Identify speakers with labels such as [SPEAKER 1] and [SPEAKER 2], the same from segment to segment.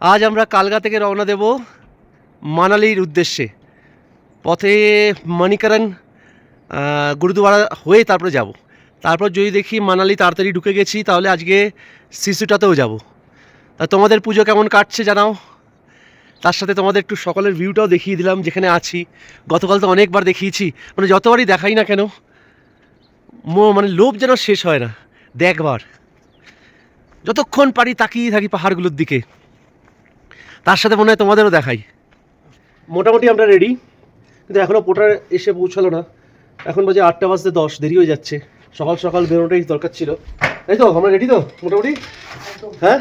[SPEAKER 1] আজ আমরা কালগা থেকে রওনা দেব মানালির উদ্দেশ্যে। পথে মণিকরণ গুরুদুয়ারা হয়ে তারপরে যাব। তারপর যদি দেখি মানালি তাড়াতাড়ি ঢুকে গেছি, তাহলে আজকে শিশুটাতেও যাব। তা তোমাদের পুজো কেমন কাটছে জানাও। তার সাথে তোমাদের একটু সকালের ভিউটাও দেখিয়ে দিলাম, যেখানে আছি। গতকাল তো অনেকবার দেখিয়েছি। মানে যতবারই দেখাই না কেন, মো- মানে লোভ যেন শেষ হয় না। দেখবার। যতক্ষণ পারি তাকিয়ে থাকি পাহাড়গুলোর দিকে। তার সাথে মনে হয় তোমাদেরও দেখাই। মোটামুটি আমরা রেডি কিন্তু এখনও পোটার এসে পৌঁছালো না। এখন বাজে আটটা বাজতে দশ দেরি হয়ে যাচ্ছে। সকাল সকাল বেরোনোটাই দরকার ছিল। তাই তো আমরা রেডি তো মোটামুটি? হ্যাঁ?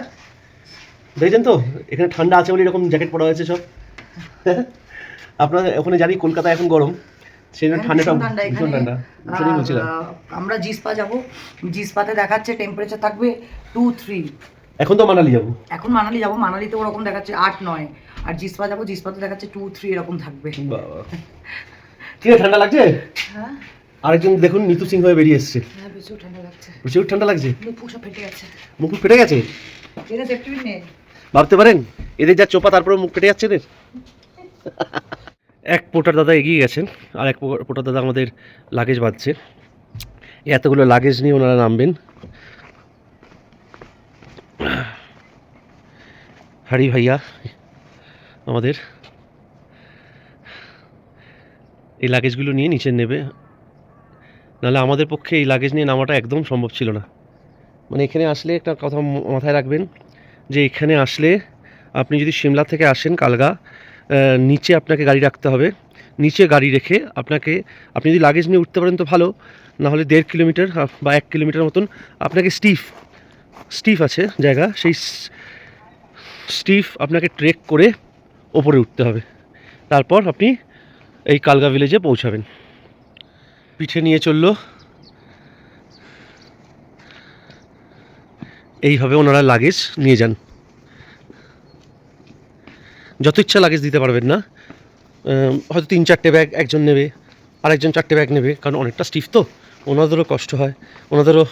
[SPEAKER 1] দেখছেন তো এখানে ঠান্ডা আছে বলে এরকম জ্যাকেট পরা হয়েছে সব। আপনার ওখানে জানি কলকাতা এখন গরম। সেই জন্য ঠান্ডাটা
[SPEAKER 2] ভীষণ ঠান্ডা
[SPEAKER 1] বলছিলাম।
[SPEAKER 2] আমরা জিসপা যাব। জিসপাতে দেখাচ্ছে টেম্পারেচার থাকবে টু থ্রি
[SPEAKER 1] এখন তো মানালি যাব।
[SPEAKER 2] এখন মানালি যাব মানালিতে ওরকম দেখাচ্ছে আট নয়। আর জিসপা যাব জিসপাতে দেখাচ্ছে টু থ্রি এরকম থাকবে।
[SPEAKER 1] বাবা। ঠিক আছে ঠান্ডা লাগছে?
[SPEAKER 2] হ্যাঁ।
[SPEAKER 1] আরেকজন দেখুন নিতু সিং হয়ে বেরিয়ে এসছে।
[SPEAKER 2] হ্যাঁ প্রচুর ঠান্ডা লাগছে।
[SPEAKER 1] প্রচুর ঠান্ডা লাগছে?
[SPEAKER 2] মুখ সব ফেটে যাচ্ছে
[SPEAKER 1] মুখ ফেটে গেছে?
[SPEAKER 2] এটা নেই
[SPEAKER 1] ভাবতে পারেন এদের যা চোপা তারপরে মুখ ফেটে যাচ্ছে এদের? এক পোটার দাদা এগিয়ে গেছেন আর এক পোটার দাদা আমাদের লাগেজ বাঁধছে। এই এতগুলো লাগেজ নিয়ে ওনারা নামবেন। হারি ভাইয়া, আমাদের। এই লাগেজগুলো নিয়ে নিচে নেবে। নাহলে আমাদের পক্ষে এই লাগেজ নিয়ে নামাটা একদম সম্ভব ছিল না। মানে এখানে আসলে একটা কথা মাথায় রাখবেন, যে এখানে আসলে আপনি যদি সিমলা থেকে আসেন কালগা নিচে আপনাকে গাড়ি রাখতে হবে। নিচে গাড়ি রেখে আপনাকে, আপনি যদি লাগেজ নিয়ে উঠতে পারেন তো ভালো না হলে দেড় কিলোমিটার বা এক কিলোমিটার মতন আপনাকে স্টিফ স্টিফ আছে, জায়গা, সেই স্টিফ আপনাকে ট্রেক করে ওপরে উঠতে হবে। তারপর আপনি এই কালগা ভিলেজে পৌঁছাবেন। পিঠে নিয়ে চলল। এইভাবে ওনারা লাগেজ, নিয়ে যান। যত ইচ্ছা লাগেজ দিতে পারবেন না। হয়তো তিন চারটে ব্যাগ একজন নেবে, আরেকজন চারটে ব্যাগ নেবে, কারণ অনেকটা স্টিফ তো। ওনাদেরও কষ্ট হয়, ওনাদেরও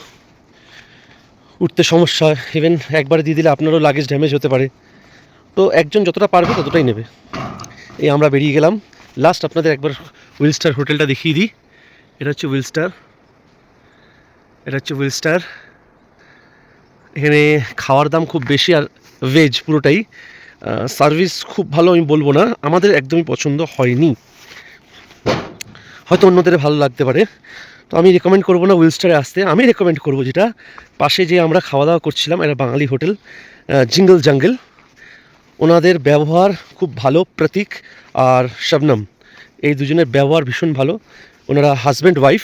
[SPEAKER 1] উঠতে সমস্যা হয় ইভেন একবারে দিয়ে দিলে আপনারও লাগেজ ড্যামেজ হতে পারে। তো একজন যতটা পারবে ততটাই নেবে। এই আমরা বেরিয়ে গেলাম। লাস্ট আপনাদের একবার উইলস্টার হোটেলটা দেখিয়ে দিই। এটা হচ্ছে উইলস্টার এটা হচ্ছে উইলস্টার এখানে খাওয়ার দাম খুব বেশি আর ভেজ পুরোটাই। সার্ভিস খুব ভালো আমি বলব না। আমাদের একদমই পছন্দ হয়নি। হয়তো অন্যদের ভালো লাগতে পারে। তো আমি রেকমেন্ড করব না উইলস্টারে আসতে। আমি রেকমেন্ড করব যেটা। পাশে যে আমরা খাওয়া দাওয়া করছিলাম, এটা বাঙালি হোটেল জিঙ্গল জাঙ্গল ওনাদের ব্যবহার খুব ভালো, প্রতীক আর শবনম। এই দুজনের ব্যবহার ভীষণ ভালো। ওনারা হাজব্যান্ড ওয়াইফ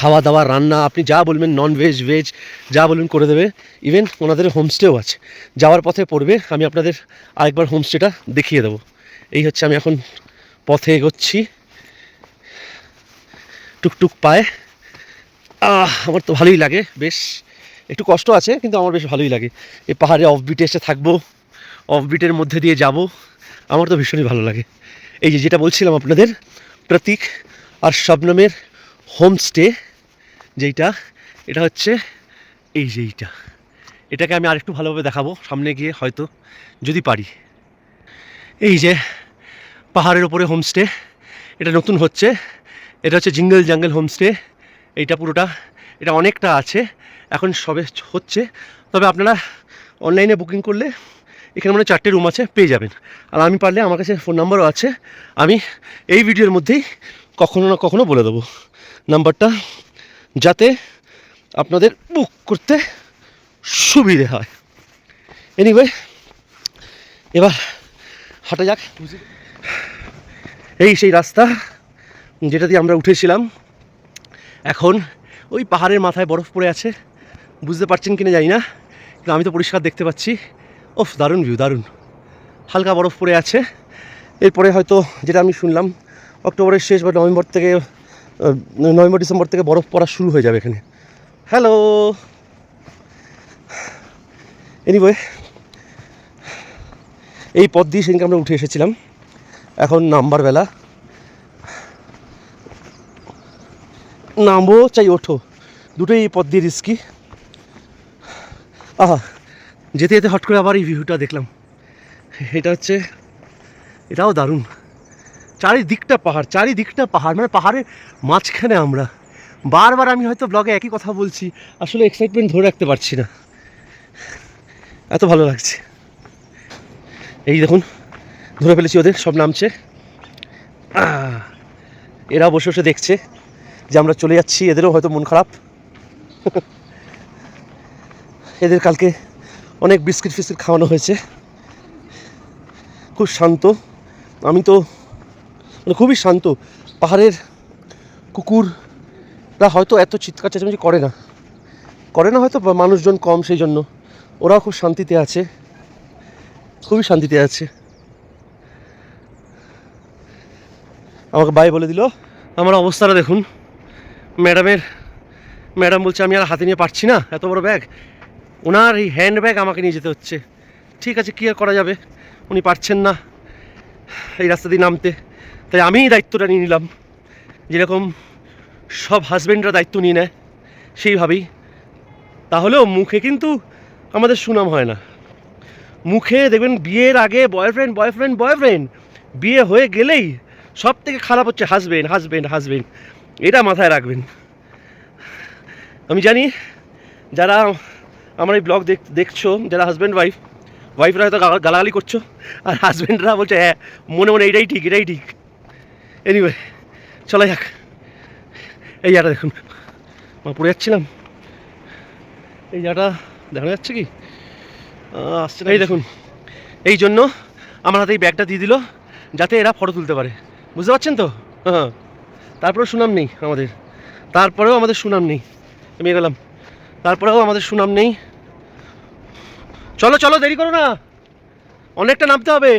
[SPEAKER 1] খাওয়া দাওয়া রান্না, আপনি যা বলবেন নন ভেজ ভেজ যা বলবেন করে দেবে। ইভেন ওনাদের হোমস্টেও আছে। যাওয়ার পথে পড়বে। আমি আপনাদের আরেকবার হোমস্টেটা দেখিয়ে দেবো। এই হচ্ছে আমি এখন পথে এগোচ্ছি। টুকটুক পায়। আহ, আমার তো ভালোই লাগে, বেশ। একটু কষ্ট আছে, কিন্তু আমার বেশ ভালোই লাগে। এই পাহাড়ে অফবিটে এসে থাকব অফবিটের মধ্যে দিয়ে যাব। আমার তো ভীষণই ভালো লাগে। এই যে যেটা বলছিলাম আপনাদের, প্রতীক আর শবনমের হোমস্টে যেইটা, এটা হচ্ছে এই যে এইটা। এটাকে আমি আরেকটু ভালোভাবে দেখাবো, সামনে গিয়ে হয়তো যদি পারি। এই যে পাহাড়ের ওপরে হোমস্টে এটা নতুন হচ্ছে। এটা হচ্ছে জিঙ্গল জাঙ্গল হোমস্টে, এইটা পুরোটা। এটা অনেকটা আছে, এখন সবে হচ্ছে। তবে আপনারা অনলাইনে বুকিং করলে এখানে মানে চারটে রুম আছে, পেয়ে যাবেন। আর আমি পারলে আমার কাছে ফোন নাম্বারও আছে। আমি এই ভিডিওর মধ্যেই কখনো না কখনো বলে দেবো নাম্বারটা, যাতে আপনাদের বুক করতে সুবিধে হয়। এনিওয়ে এবার হাঁটা যাক। এই সেই রাস্তা। যেটা দিয়ে আমরা উঠেছিলাম, এখন ওই পাহাড়ের মাথায় বরফ পড়ে আছে। বুঝতে পারছেন কিনা জানি না, কিন্তু আমি তো পরিষ্কার দেখতে পাচ্ছি। ওফ, দারুণ ভিউ দারুণ। হালকা বরফ পড়ে আছে। এরপরে হয়তো যেটা আমি শুনলাম, অক্টোবরের শেষ বা নভেম্বর থেকে নভেম্বর, ডিসেম্বর থেকে বরফ পড়া শুরু হয়ে যাবে এখানে। হ্যালো! এনিওয়ে এই পথ দিয়ে সেদিনকে আমরা উঠে এসেছিলাম। এখন নামবার বেলা। নামবো, চাই ওঠো। দুটোই পথ দিয়ে রিস্কি আহা, যেতে যেতে হট করে আবার এই ভিউটা দেখলাম। এটা হচ্ছে, এটাও দারুণ। চারিদিকটা পাহাড় চারিদিকটা পাহাড় মানে পাহাড়ের মাঝখানে আমরা। বারবার আমি হয়তো ব্লগে একই কথা বলছি, আসলে এক্সাইটমেন্ট ধরে রাখতে পারছি না। এত ভালো লাগছে। এই দেখুন, ধরে ফেলেছি ওদের, সব নামছে। এরা বসে বসে দেখছে। যে আমরা চলে যাচ্ছি, এদেরও হয়তো মন খারাপ। এদের কালকে অনেক বিস্কিট ফিস্কিট খাওয়ানো হয়েছে। খুব শান্ত। আমি তো মানে খুবই শান্ত। পাহাড়ের কুকুররা হয়তো এত চিৎকার চেঁচামেচি করে না। করে না হয়তো মানুষজন কম সেই জন্য। ওরাও খুব শান্তিতে আছে। খুবই শান্তিতে আছে। আমাকে বাই বলে দিল। আমার অবস্থাটা দেখুন। ম্যাডামের, ম্যাডাম বলছে, আমি আর হাতে নিয়ে পারছি না, এত বড় ব্যাগ। ওনার এই হ্যান্ড ব্যাগ আমাকে নিয়ে যেতে হচ্ছে। ঠিক আছে, কী আর করা যাবে? উনি পারছেন না এই রাস্তা দিয়ে নামতে। তাই আমিই দায়িত্বটা নিয়ে নিলাম। যেরকম সব হাজব্যান্ডরা দায়িত্ব নিয়ে নেয়, সেইভাবেই। তাহলেও মুখে কিন্তু আমাদের সুনাম হয় না। মুখে দেখবেন বিয়ের আগে বয়ফ্রেন্ড বয়ফ্রেন্ড বয়ফ্রেন্ড বিয়ে হয়ে গেলেই সব থেকে খারাপ হচ্ছে হাজবেন্ড হাজবেন্ড হাজবেন্ড এটা মাথায় রাখবেন। আমি জানি যারা আমার এই ব্লগ দেখ দেখছ যারা হাজব্যান্ড ওয়াইফ ওয়াইফরা হয়তো গালাগালি করছ আর হাজব্যান্ডরা বলছে হ্যাঁ মনে মনে এটাই ঠিক এটাই ঠিক। এনিওয়ে চলা যাক। এই জায়গাটা দেখুন। মা পড়ে যাচ্ছিলাম। এই জায়গাটা দেখা যাচ্ছে কি? আসছে না এই দেখুন। এই জন্য আমার হাতে এই ব্যাগটা দিয়ে দিল যাতে এরা ফটো তুলতে পারে। বুঝতে পারছেন তো? হ্যাঁ। তারপরেও সুনাম নেই আমাদের। তারপরেও আমাদের সুনাম নেই। আমি গেলাম। তারপরেও আমাদের সুনাম নেই। চলো চলো দেরি করো না। অনেকটা নামতে হবে।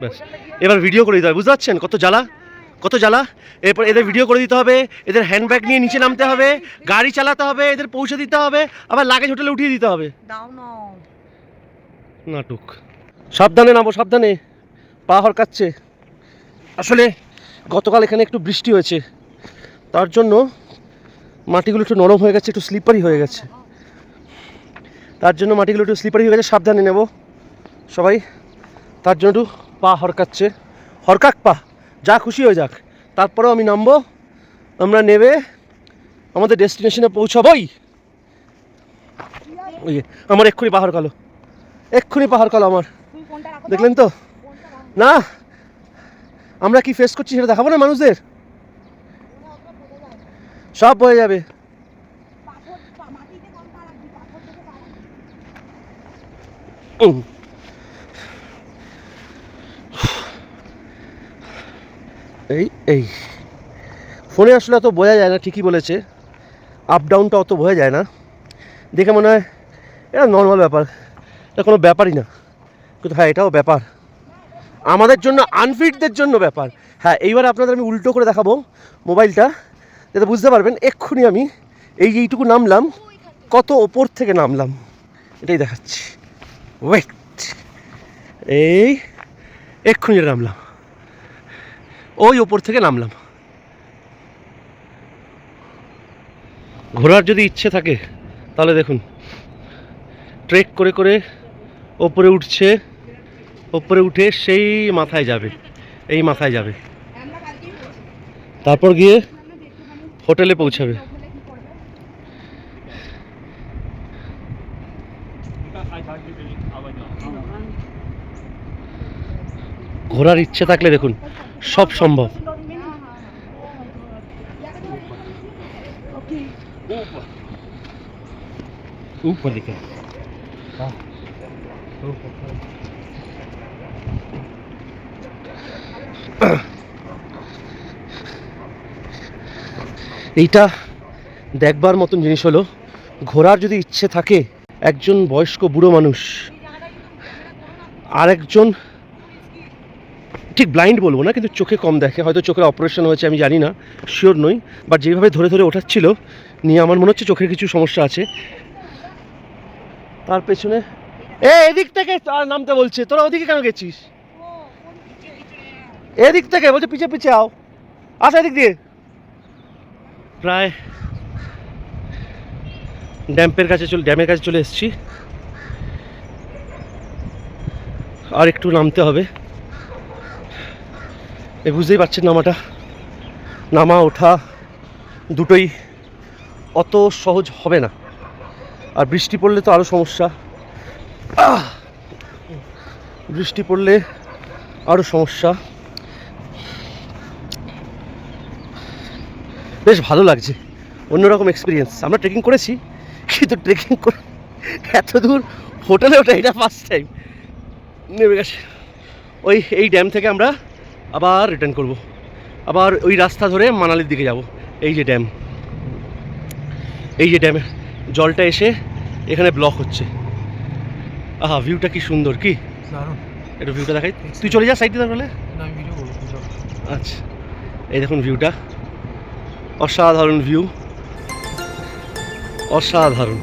[SPEAKER 1] ব্যাস এবার ভিডিও করে দিতে হবে। বুঝতে পারছেন কত জ্বালা? কত জ্বালা? এরপর এদের ভিডিও করে দিতে হবে। এদের হ্যান্ডব্যাগ নিয়ে নিচে নামতে হবে। গাড়ি চালাতে হবে। এদের পৌঁছে দিতে হবে। আবার লাগেজ হোটেলে উঠিয়ে দিতে হবে। নাটক। সাবধানে নামো সাবধানে। পা হরকাচ্ছে আসলে গতকাল এখানে একটু বৃষ্টি হয়েছে। তার জন্য মাটিগুলো একটু নরম হয়ে গেছে একটু স্লিপারি হয়ে গেছে। তার জন্য মাটিগুলো একটু স্লিপারি হয়ে গেছে সাবধানে নেব। সবাই তার জন্য একটু পা হরকাচ্ছে। হরকাক পা যা খুশি হয়ে যাক। তারপরেও আমি নামবো। আমরা নেবে আমাদের ডেস্টিনেশনে পৌঁছাবই। ওই আমার এক্ষুনি পা কালো এক্ষুনি পাহাড় কালো আমার। দেখলেন তো? না? আমরা কি ফেস করছি সেটা দেখাবো না মানুষদের? সব হয়ে যাবে। এই এই। ফোনে আসলে অত বোঝা যায় না, ঠিকই বলেছে। আপ ডাউনটা অত বোঝা যায় না। দেখে মনে হয় এটা নর্মাল ব্যাপার। এটা কোনো ব্যাপারই না। কিন্তু হ্যাঁ এটাও ব্যাপার। আমাদের জন্য আনফিটদের জন্য ব্যাপার। হ্যাঁ এইবার আপনাদের আমি উল্টো করে দেখাবো মোবাইলটা, যাতে বুঝতে পারবেন, এক্ষুনি আমি এই এইটুকু নামলাম, কত ওপর থেকে নামলাম, এটাই দেখাচ্ছি। ওয়েট এই এক্ষুনি নামলাম। ওই ওপর থেকে নামলাম। ঘোরার যদি ইচ্ছে থাকে, তাহলে দেখুন, ট্রেক করে করে ওপরে উঠছে ওপরে উঠে সেই মাথায় যাবে এই মাথায় যাবে তারপর গিয়ে হোটেলে পৌঁছাবে ঘোরার ইচ্ছে থাকলে দেখুন সব সম্ভব
[SPEAKER 3] ऊपर दिखे
[SPEAKER 1] এইটা দেখবার মতন জিনিস হলো, ঘোরার যদি ইচ্ছে থাকে, একজন বয়স্ক বুড়ো মানুষ আর একজন ঠিক ব্লাইন্ড বলব না, কিন্তু চোখে কম দেখে, হয়তো চোখের অপারেশন হয়েছে, আমি জানি না শিওর নই বাট যেভাবে ধরে ধরে ওঠাচ্ছিল, নিয়ে আমার মনে হচ্ছে চোখের কিছু সমস্যা আছে। তার পেছনে এদিক থেকে নামতে বলছে, তোরা ওদিকে কেন গেছিস? এদিক থেকে, বলছে পিছে পিছে আও। আসা এদিক দিয়ে। প্রায় ড্যাম্পের কাছে চলে ড্যামের কাছে চলে এসেছি। আর একটু নামতে হবে। এ, বুঝতেই পারছেন নামাটা। নামা, ওঠা দুটোই অত সহজ হবে না। আর বৃষ্টি পড়লে তো আরও সমস্যা! বৃষ্টি পড়লে আরও সমস্যা। বেশ ভালো লাগছে। অন্যরকম এক্সপিরিয়েন্স আমরা ট্রেকিং করেছি কিন্তু ট্রেকিং করে এত দূর হোটেলে ওঠা এটা ফার্স্ট টাইম নেমে গেছে। ওই এই ড্যাম থেকে আমরা আবার রিটার্ন করব। আবার ওই রাস্তা ধরে মানালির দিকে যাব। এই যে ড্যাম এই যে ড্যামে জলটা এসে এখানে ব্লক হচ্ছে। আহা ভিউটা কি সুন্দর কি? একটু ভিউটা দেখাই। তুই চলে যা সাইডে তাহলে। আচ্ছা। এই দেখুন ভিউটা অসাধারণ ভিউ অসাধারণ।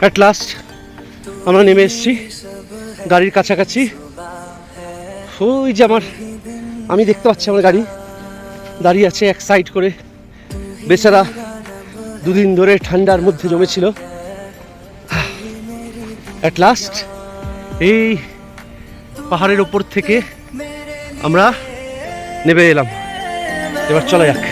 [SPEAKER 1] অ্যাট লাস্ট আমরা নেমে এসেছি গাড়ির কাছাকাছি। ওই যে আমার, আমি দেখতে পাচ্ছি আমার গাড়ি। দাঁড়িয়ে আছে এক সাইড করে। বেচারা দুদিন ধরে ঠান্ডার মধ্যে জমেছিল। অ্যাট লাস্ট এই পাহাড়ের ওপর থেকে আমরা নেমে এলাম। এবার চলা যাক।